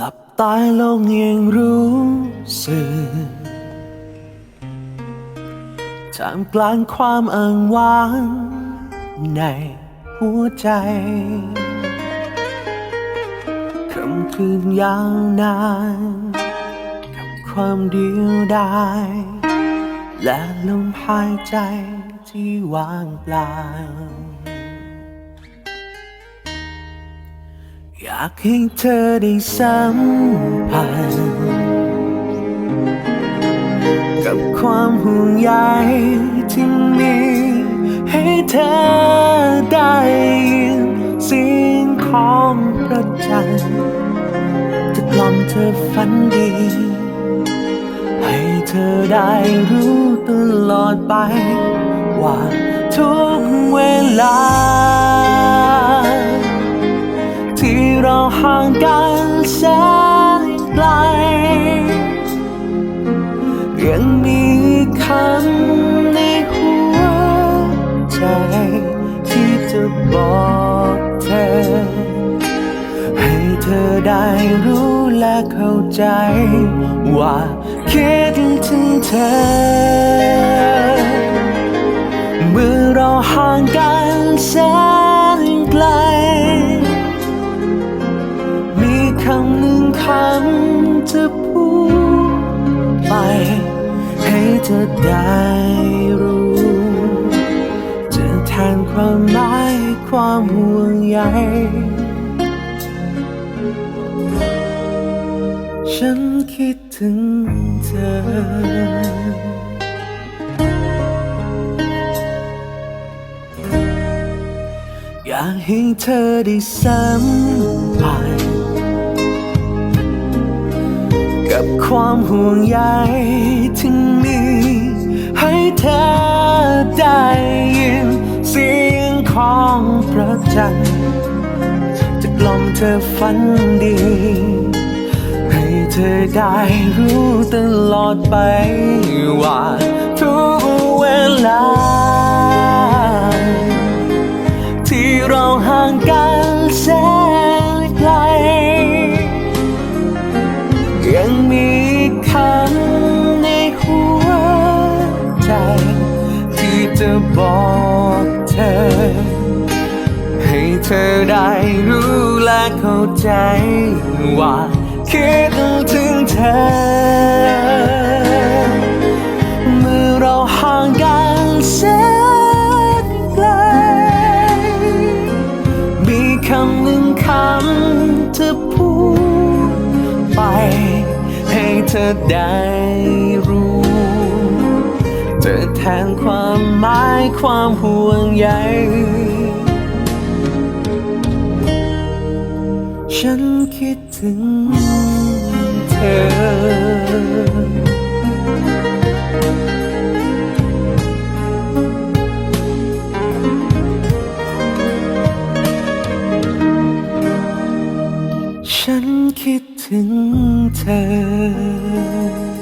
หลับตาลงยังรู้สึกท่ามกลางความอ้างว้าง ในหัวใจคำคืนยาวนานกับความเดียวดายและลมหายใจที่ว่างเปล่า อยากให้เธอได้สัมผัสกับความห่วงใยที่มีให้เธอได้ยินเสียงของพระจันทร์จะกล่อมเธอฝันดี ให้เธอได้รู้ตลอดไป ว่าทุกเวลาที่เรา ห่างกันแสนไกล ยังมีคำในหัวใจที่จะบอกเธอ ให้เธอได้รู้และเข้าใจ ว่าคิดถึงเธอำหนึ่งจะพูดไป ให้เธอได้รู้จะแทนความหมายความห่วงใยฉันคิดถึงเธออยากให้เธอได้สัม ห่วงใยที่มีให้เธอได้ยินเสียงของพระจันทร์จะกล่อมเธอฝันดี ให้เธอได้รู้ตลอดไปว่าทุ จะบอกเธอ ให้เธอได้รู้และเข้าใจว่าคิดถึงเธอ เมื่อเราห่างกันแสนไกล มีคำหนึ่งคำจะพูดไป ให้เธอได้รู้ จะแทนความหมายความห่วงใยฉันคิดถึงเธอฉันคิดถึงเธอ